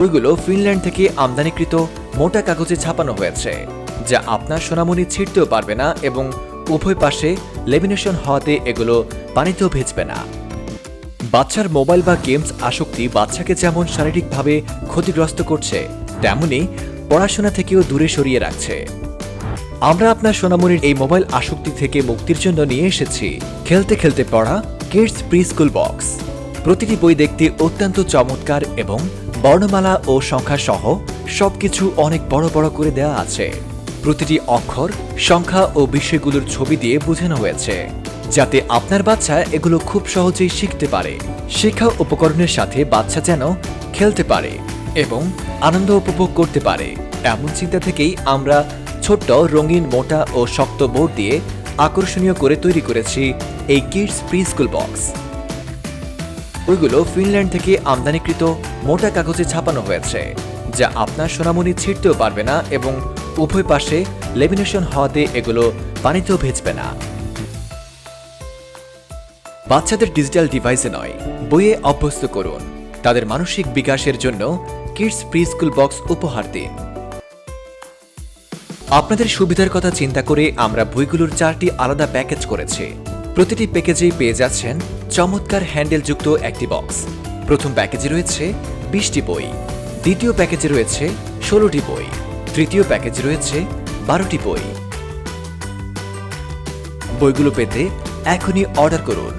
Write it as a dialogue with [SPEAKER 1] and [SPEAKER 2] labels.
[SPEAKER 1] বইগুলো ফিনল্যান্ড থেকে আমদানিকৃত মোটা কাগজে ছাপানো হয়েছে, যা আপনার সোনামণি ছিঁড়তেও পারবে না এবং উভয় পাশে লেমিনেশন হওয়াতে এগুলো পানিতেও ভেজবে না। বাচ্চার মোবাইল বা গেমস আসক্তি বাচ্চাকে যেমন শারীরিকভাবে ক্ষতিগ্রস্ত করছে, তেমনি পড়াশোনা থেকেও দূরে সরিয়ে রাখছে। আমরা আপনার সোনামণির এই মোবাইল আসক্তি থেকে মুক্তির জন্য নিয়ে এসেছি খেলতে খেলতে পড়া কিডস প্রি স্কুল বক্স। প্রতিটি বই দেখতে অত্যন্ত চমৎকার এবং বর্ণমালা ও সংখ্যা সহ সবকিছু অনেক বড় বড় করে দেওয়া আছে। প্রতিটি অক্ষর, সংখ্যা ও বিষয়গুলোর ছবি দিয়ে বোঝানো হয়েছে, যাতে আপনার বাচ্চা এগুলো খুব সহজেই শিখতে পারে। শিক্ষা উপকরণের সাথে বাচ্চা যেন খেলতে পারে এবং আনন্দ উপভোগ করতে পারে। এমন চিন্তা থেকেই আমরা ছোট্ট, রঙিন, মোটা ও শক্ত বোর্ড দিয়ে আকর্ষণীয় করে তৈরি করেছি এই কিডস প্রি স্কুল বক্স ওইগুলো ফিনল্যান্ড থেকে আমদানিকৃত মোটা কাগজে ছাপানো হয়েছে, যা আপনার সোনামণি ছিঁড়তেও পারবে না এবং উভয় পাশে লেমিনেশন হওয়াতে এগুলো পানিতেও ভেজবে না। বাচ্চাদের ডিজিটাল ডিভাইসে নয়, বইয়ে অভ্যস্ত করুন। তাদের মানসিক বিকাশের জন্য কিডস প্রি স্কুল বক্স উপহার দিন। আপনাদের সুবিধার কথা চিন্তা করে আমরা বইগুলোর চারটি আলাদা প্যাকেজ করেছি। প্রতিটি প্যাকেজেই পেয়ে যাচ্ছেন চমৎকার হ্যান্ডেলযুক্ত একটি বক্স। প্রথম প্যাকেজে রয়েছে বিশটি বই, দ্বিতীয় প্যাকেজে রয়েছে ষোলোটি বই, তৃতীয় প্যাকেজে রয়েছে বারোটি বই। বইগুলো পেতে এখনই অর্ডার করুন।